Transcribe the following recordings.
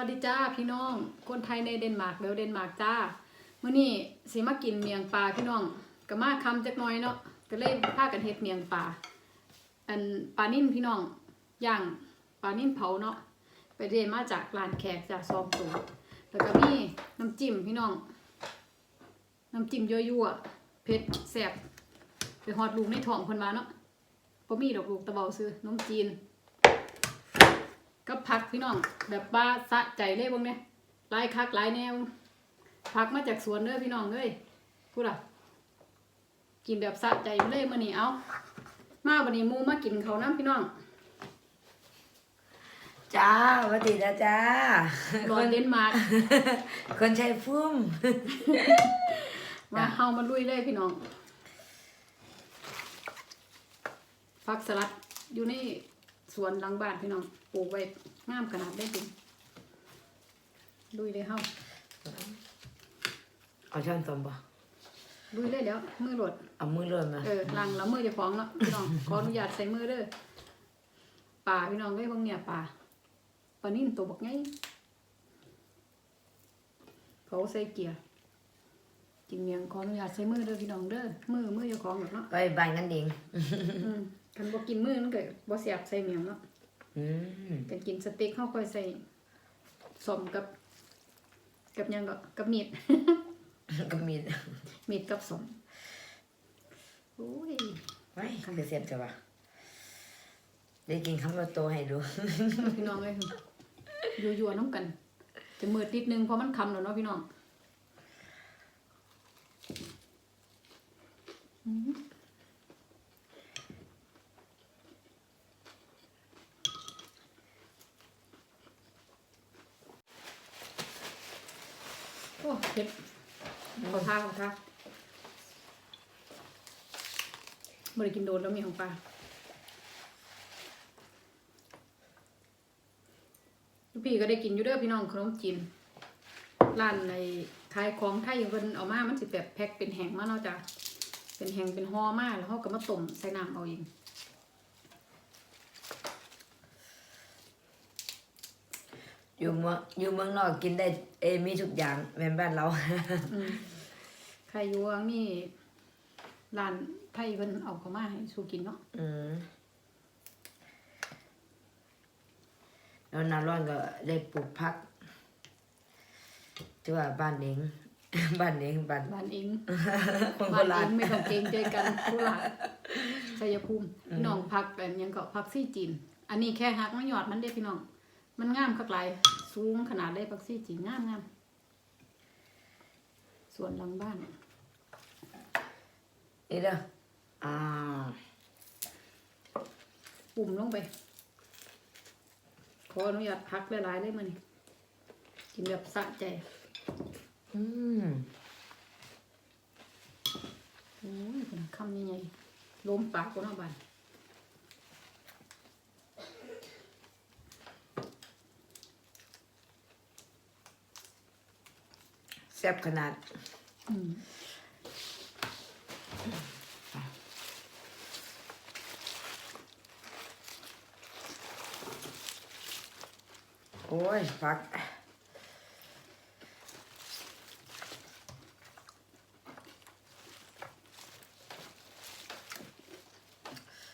วัสดีจ้าพี่น้อง คนไทยในเดนมาร์กเร็วเดนมาร์กจ้ามื้อนี้สิมากินเมียงปลาพี่น้องก็มาคำจักน่อยเนาะก็เลยพากันเฮ็ดเมียงปลาอันปลานิ่นพี่น้องย่างปลานิ่นเผาเนาะไปเรียนมาจากร้านแขกจากซองตัวแล้วก็มีน้ำจิ้มพี่น้องน้ำจิ้มยั่วๆเผ็ดแซ่บไปฮอดลูกในท้องเพิ่นว่าเนาะบ่มีดอกลูกตะเบาซื้อนมจีน ก็พักพี่น้องแบบว่าสะใจเลยพวกเนี้ยหลายคักหลายแนวพักมาจากสวนเด้อพี่น้องเอ้ยพูดอะกินแบบสะใจมาเลยมื้อนี้เอามาวันนี้หมูมากินเขาวน้ำพี่น้องจ้าสวัสดีนะจ้ารอนเดนมาร์กคนชัยพุ่มมาเฮามาลุยเลยพี่น้องผักสลัดอยู่ในส วนหลังบ้านพี่น้องปลูกไว้งามขนาดได้จริงลุยเลยเฮาเอาช้อนส้มปะลุยเลยแล้วมือหลดเอามือเลื่อนมาเออลังละมือเจะฟ้าของเนาะพี่น้องขออนุญาตใส่มือเด้อป่าพี่น้องเอ้ยพวกเนี่ยป่าปลานิ่นตัวบักไงเขาใส่เกียร์กินเมียงขออนุญาตใส่มือเด้อพี่น้องเด้อมือมือเจ้าของแบบเนาะไปบ้านกันเอง อืมกันบ่กินมือมันก็บ่เสียบใส่เมียงเนาะอืมกันกินสเต็กเฮาค่อยใส่สมกับ กับหยังก็กับมีด ก็มีมีดกับสมโอ้ยไว้ข้างเสียบจ้ะวะได้กินคำว่าโตให้ดูพี่น้องเอ้ยยัวๆน้ำกัน จะมืดนิดนึงเพราะมันคำแล้วเนาะพี่น้อง อืม อ้เผ็ดขอท่าขอท่าไม่ได้กินโดนแล้วมีของปลาลูกพี่ก็ได้กินอยู่เด้อพี่น้องขนมจีนร้านในขายของไทยเพิ่นเอามามันสิแบบแพ็คเป็นแห้งมาเนาะจ้ะเป็นแห้งเป็นห่อมาแล้วเขาก็มาต้มใส่น้ำเอาเอง อยู่เมืองอยู่เมืองนอกกินได้เอยมีทุกอย่างแม่นบ้านเรา อืมใครอยู่ว่ามีร้านไทยเพิ่นเอาเข้ามาให้สู้กินเนาะอืมแล้วหนาร้อนก็ได้ปลูกพักที่ว่าบ้านเอง บ้านเองบ้านบ้านเอง คนโบบ้านราเอณ งไม่ต้องเกรงใจกันทุลาดชัยภูมิพี่น้องพักแบบยังก็พักซี่จีน อันนี้แค่หักมันหยอดมันเด้พี่น้อง มันงามคักหลายสูงขนาดได้พักซี่จีนงามงามส่วนหลังบ้านนี่เด้ออ่าปุ่มลงไป ขออนุญาตพักหลายๆเลยมันกินแบบสะใจ อืมโอ้ยเป็นคำใหญ่ๆล้มปากคนเอาบาน แซ่บขนาดอืมโอ้ยฟัก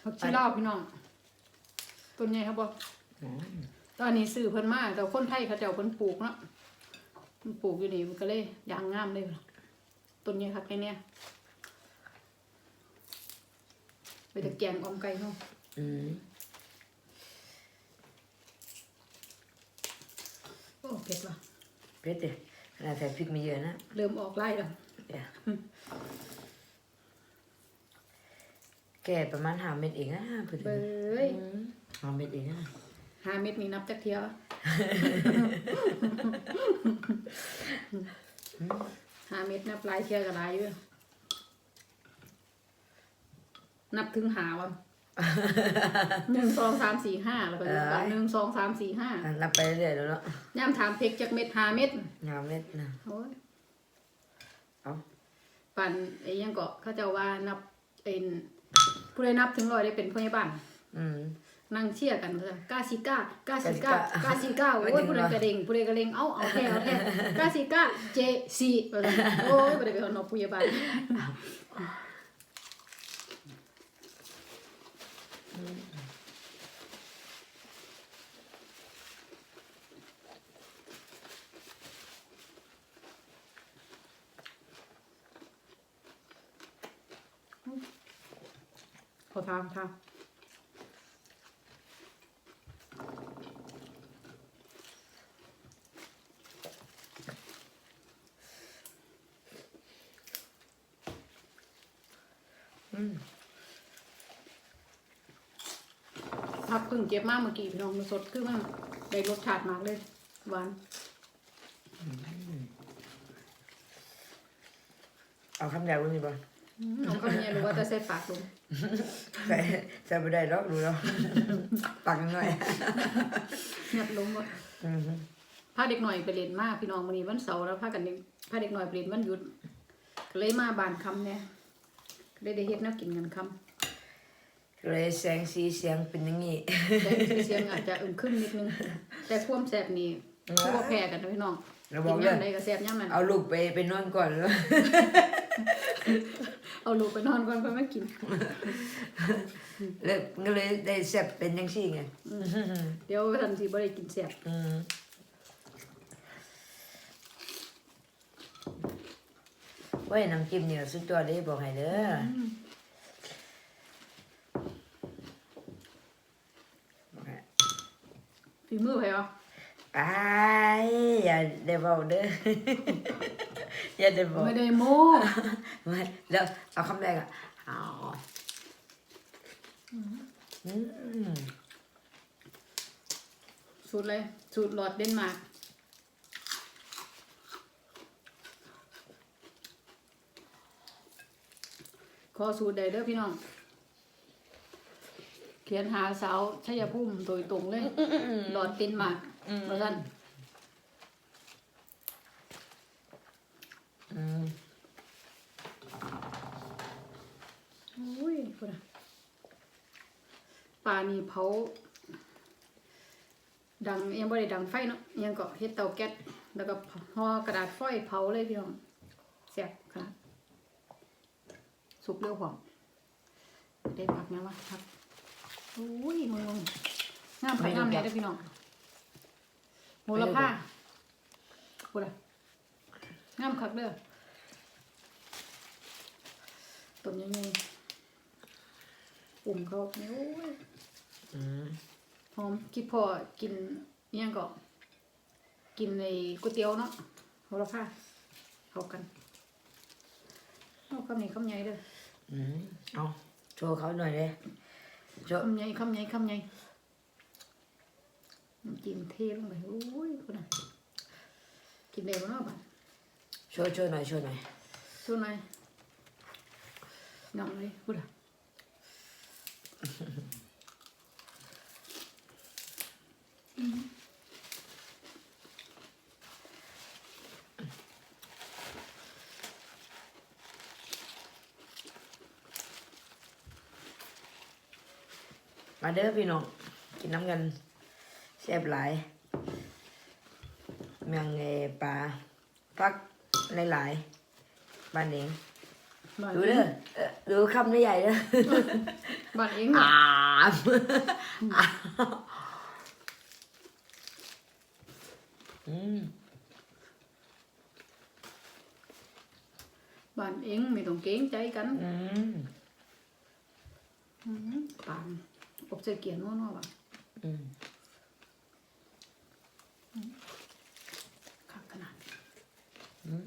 ผักชีลาวพี่น้องต้นใหญ่ครับบอกอืมตอนนี้ซื้อเพิ่นมาแต่คนไทยเขาเจ้าเพิ่นปลูกเนาะ มันปลูกอยู่นี่มันก็เลยยางงามเลยต้นใหญ่ครับแค่เนี้ยไปตะแกงออมไก่เขาอืมโอ้เผ็ดว่ะเผ็ดดิขนาดใส่พริกไม่เยอะนะ เริ่มออกไล่แล้วเดี๋ยวแก่ประมาณห้าเม็ดเองนะเพื่อนเบ้ยอืมห้าเม็ดเองนะ ห้าเม็ดนี่นับจากเที่ยวห้าเม็ดนับหลายเที่ยวกับหลายอยู่นับถึงหาวะหนึ่งสองสามสี่ห้าแล้วก็หนึ่งสองสามสี่ห้าอะนับไปเรื่อยๆแล้วเนาะย่ามถามเพกจากเม็ดหาเม็ดห้าเม็ดนะโอ้ยเอาปันไอ้ยังก็เขาเจะว่านับเป็นผู้ใดนับถึงร้อยได้เป็นผู้ใหญ่บ้านอืม นั่งเชียร์กันเลยกาซิก้ากาซิก้ากาซิก้าโอ้ยว่าจริงผู้ใดวะกระเด้งผู้ใดกระเด้งเอาเอาแท้เอาแท้กาซิก้าเจซีโอ้ยบ่ได้ไปเอานอกพยาบาลขอทางทาง พักเพิ่งเก็บมากเมื่อกี้พี่น้องมันสดขึ้นมากได้รสชาติมากเลยหวานเอาคำใหญ่กว่านี้ป่ะอืมเอาข้าวเหนียวหรือว่าจะใส่ปากลงใส่ใส่ไม่ได้หรอกดูแล้วปักหน่อยงัดลงหมดอืมพาเด็กหน่อยไปเรียนมาพี่น้องวันนี้วันเสาร์แล้วพากันเด็กพาเด็กหน่อยไปเรียนวันหยุดก็เลยมาบานคำเนี่ย ก็เลยได้เฮ็ดแนวกินกันคำเลยแสงสีเสียงเป็นอย่างงี้แต่เสียงอาจจะอึมครึมนิดนึง แต่ความแซ่บนี่คือว่าแพ้กันนะพี่น้องเราบกิอกนเลยยำใดก็แซ่บยำนั้นเอาลูกไปไปนอนก่อนแล้วเอาลูกไปนอนก่อนค่อยมากินแล้วก็เลยได้แซ่บเป็นยังซี่ไงเดี๋ยวทันทีบ่ได้กินแซ่บ อืมเว้ยน้ำจิ้มเนี่ยสุดยอดเลยบอกให้เด้อฝีมือไผอะอ้อย่าได้บอกเด้อ อย่าได้บอกไม่ได้โม้ไม่แล้วเอาคำแรกอะอ๋อืมสูตรเลยสูตรหลอดเดนมาร์ก ขอสูตรใดเด้อพี่น้อง เขียนหาสาวชัยภูมิโดยตรงเลยหลอดเดนมาร์กว่าซั่นอืมอุ้ยพุ่นะปลานี่เผาดังยังบ่ได้ดังไฟเนาะยังก็เฮ็ดเตาแก๊สแล้วก็ห่อกระดาษฟอยเผาเลยพี่น้องแซ่บขนาด สุกเร็วพร้อมได้ผักนะวะผักอุ้ยมึงมึงงามไปงามเลยเด้อพี่น้องโหระพาพุ่นน่ะงามคักเด้อต้นยังไงปุ่มเขาเนี่ยโอ้ยอืมหอมคิดพอกินอิหยังก็กินในก๋วยเตี๋ยวเนาะโหระพาเข้ากันเอาคำนี้คำใหญ่เด้อ อืมเอาโชว์เขาหน่อยเลยโชว์ คำใหญ่คำใหญ่คำใหญ่น้ำจิ้มเทลงไปโอ้ยคนน่ะกินได้บ่เนาะบัดโชว์โชว์หน่อยโชว์หน่อยสู้หน่อยน้องเลยพูดอะ มมาเด้อพี่น้อง กินน้ำกันแซ่บหลายเมียงไงปลาฟักหลายๆบ้านเองบ้านดูเอเด้องเอ่อดูคำใหญ่ๆเด้อบ้านเองอ่าน่ะอืมบ้านเองไม่ต้องเกรงใจกันอืม อืมปาน อบใส่เกียร์นัวๆว่ะอืมคักขนาดอืม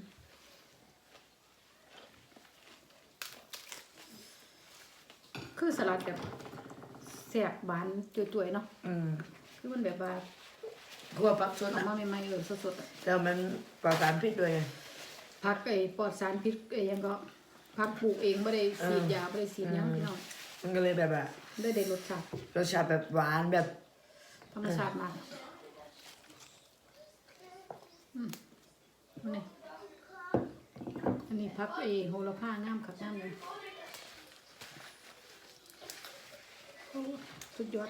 คือสลัดแบบแสบบานจุยๆเนาะอืมคือมันแบบว่าขัวปักสดออกอะมาใหม่ๆเออสดๆอะแต่มันปลอดสารพิษด้วยไง ผักไอ้ปลอดสารพิษไอ้หยังก็ผักปลูกเองไม่ได้ฉีดยาไม่ได้ฉีดหยังอืม พี่น้องมันก็เลยแบบว่า ได้ได้รสชาติรสชาติแบบหวานแบบธรรมชาติมากอืมอันนี้อันนี้ผักไอ้โหระพางามคักงามเลยโอ้สุดยอด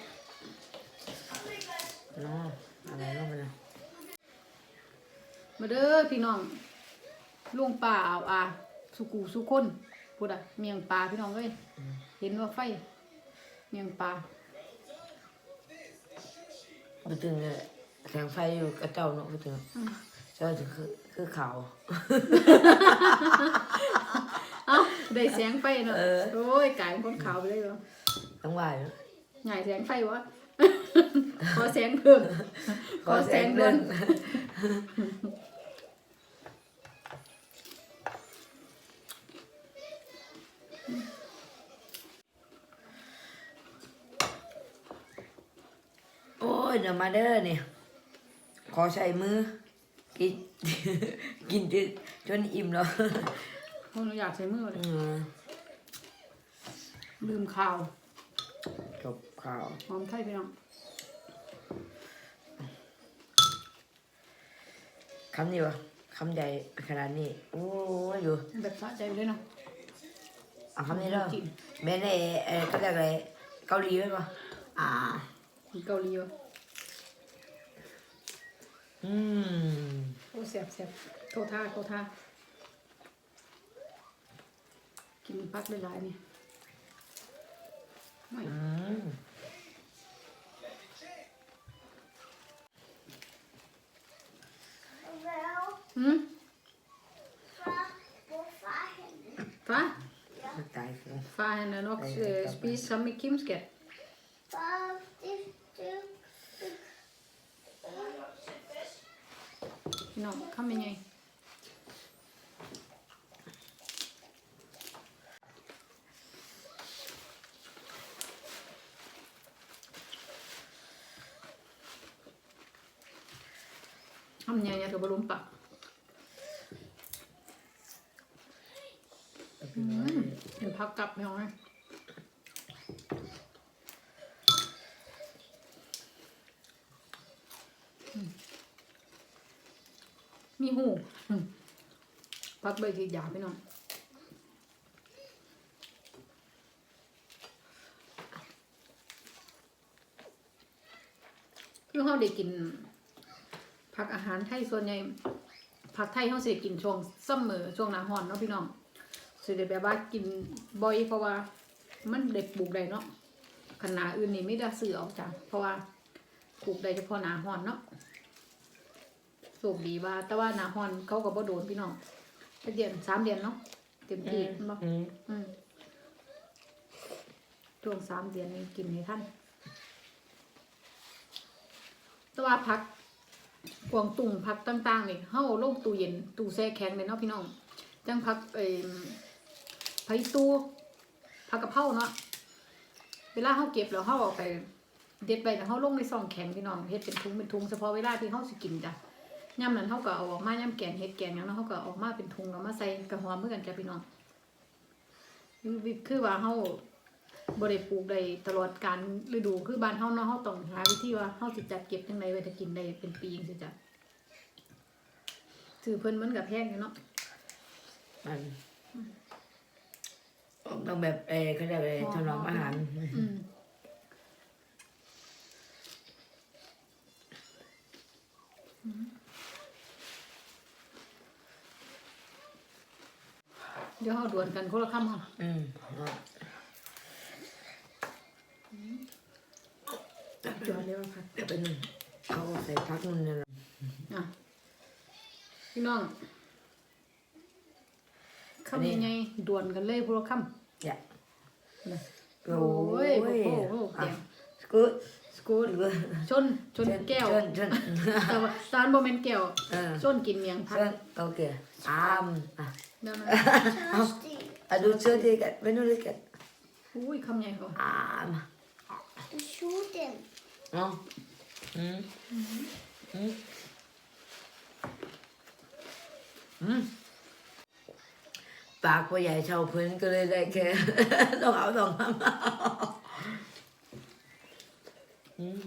เนาะอะไรลงไปเลยมาเด้อพี่น้องลุงป่าเอาอาสุกูสุคนพูดอะเมียงปลาพี่น้องเอ้ยเห็นว่าไฟ เมียงปลาไปถึงเนี่ยแสงไฟอยู่กระเจ้าเนาะไปถึงอืมเจ้าถึงคือคือขาวเอ้าได้แสงไฟเนาะเออโอ้ยกลายเป็นคนขาวไปเลยเหรอทั้งวายเนาะใหญ่แสงไฟวะขอแสงเพิ่มขอแสงเดิน เดี๋ยวมาเด้อเนี่ยขอใส่มือ กิน กินจนจนอิ่มแล้วเพราะหนูอยากใช้มือเลยอืมลืมข่าวจบข่าว หอมไทยพี่น้องคำนี้วะคำใหญ่ขนาดนี้ โอ้ยอยู่ แบบสะใจไปเลยเนาะเอาคำนี้เด้อกินแม่ในเออเขาเรียกอะไรเกาหลีไหมปะอ่า กินเกาหลีวะ อืมโอ้แซ่บแซ่บโทษท่าโทษท่ากินพักหลายๆนี่ไม่อืม Wel, หืม va, hvor far henne? ฟ้าตายฟิวฟ้า henne nok Ej, øh, det er spise sammen med Kim skat Far, det, det, det. พี่น้องทำยังไง ทำยังไงเนี่ยเธอบรุมปะอืมเดี๋ยวพักกลับไปเอาไหมมีหูพักใบทียาพี่น้องคือเขาได้กิน ผักอาหารไทยส่วนใหญ่ผักไทยเขาสิกินช่วงซัมเมอร์ช่วงหน้าร้อนเนาะพี่น้องสิได้แบบว่ากินบ่อยเพราะว่ามันเด็กปลูกได้เนาะขนาดอื่นนี่ไม่ได้ซื้อเออกจ้ะเพราะว่าปลูกได้เฉพาะหน้าร้อนเนาะโชคดีว่า แต่ว่าหน้าร้อนเขาก็บ่โดนพี่น้องเป็นเดือนสามเดือนเนาะเต็มที่เนาะอืมอืมช่วงสามเดือนนี้กินให้ท่านแต่ว่าพัก กวางตุ่งผักต่างๆนี่เฮาลงตู้เย็นตู้แช่แข็งเลยเนาะพี่น้องจังผักเอ่อไผตู้ผักกะเพราเนาะเวลาเฮาเก็บแล้วเฮาเอาไปเด็ดไปแล้วเฮาลงในซองแข็งพี่น้องเฮ็ดเป็นถุงเป็นถุงเฉพาะเวลาที่เฮาสิกินจ้ะยามนั้นเฮาก็เอาออกมายามแกงเฮ็ดแกงหยังเนาะเฮาก็ออกมาเป็นถุงแล้วมาใส่กระหอมเมื่อกันจ้ะพี่น้องคือว่าเฮา บ่ได้ปลูกได้ตลอดการฤดูคือบ้านเฮาเนาะเฮาต้องหาวิธีว่าเฮาสิจัดเก็บจังไดไว้จะกินได้เป็นปีจังซี่จ้ะถือเพิ่นมันกับแพงอยู่เนาะมันต้องแบบเออเขาเรียกอะไรถนอมอาหารอืมเดี๋ยวเฮาดวลกันคนละคำค่ะอืม จวนเดียวค่ะเดี๋ยวเป็นเอาใส่พักนึงเนี่ยอะพี่น้องคำยังไงดวลกันเลยพวกเราคอย่าำนะโอ้โอ้ยยโอ้โหโอ้โหอะแกงสกูดสกูดชนชนแก้วชนชนแต่ว่าตอนบ่แม่นแก้วเออชนกินเมียงพัชกนโอเคอามอะเดี๋ยวนะ Toasty. อะดูเชื่อดีกันไม่รู้ดีกันอุ้ยคำใหญ่เขาอาม Shoot him. เนาะอืมอืมอืมปากพ่อใหญ่ชาวพื้นก็เลยได้แค่ต้องเอาสองคำอืม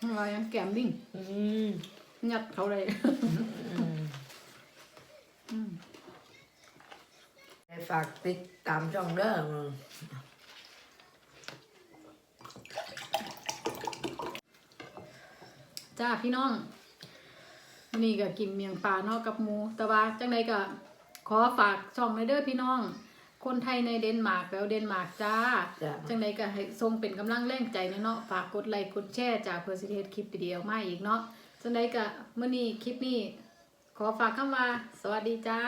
อะไรยังแกมบิ่งอืมยัดเขาเลยฝากติดตามช่องเด้ออ จ้าพี่น้องมื้อนี่ก็กินเมียงปลาเนาะกับหมู แต่ว่าจังใดก็ขอฝากช่องในเด้อพี่น้อง คนไทยในเดนมาร์กแล้วเดนมาร์กจ้า จ้ะ จังใดก็ให้ทรงเป็นกำลังแรงใจเนาะฝากกดไลค์กดแชร์จากเพื่อสิได้เฮ็ดคลิปวิดีโอมาอีกเนาะจังใดก็มื้อนี้คลิปนี้ ขอฝากคำว่า สวัสดีจ้า